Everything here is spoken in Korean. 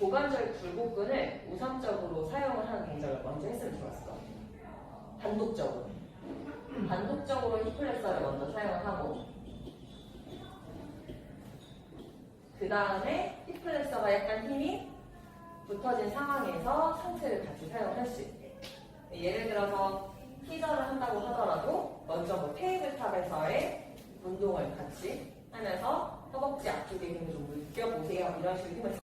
고관절 굴곡근을 우선적으로 사용을 하는 동작을 먼저 했으면 좋았어. 단독적으로. 단독적으로 히플렉서를 먼저 사용을 하고 그 다음에 히플렉서가 약간 힘이 붙어진 상황에서 상체를 같이 사용할 수 있게 예를 들어서 피저를 한다고 하더라도 먼저 뭐 테이블탑에서의 운동을 같이 하면서 허벅지 앞쪽에 힘을 좀 느껴보세요 이런 식으로 힘을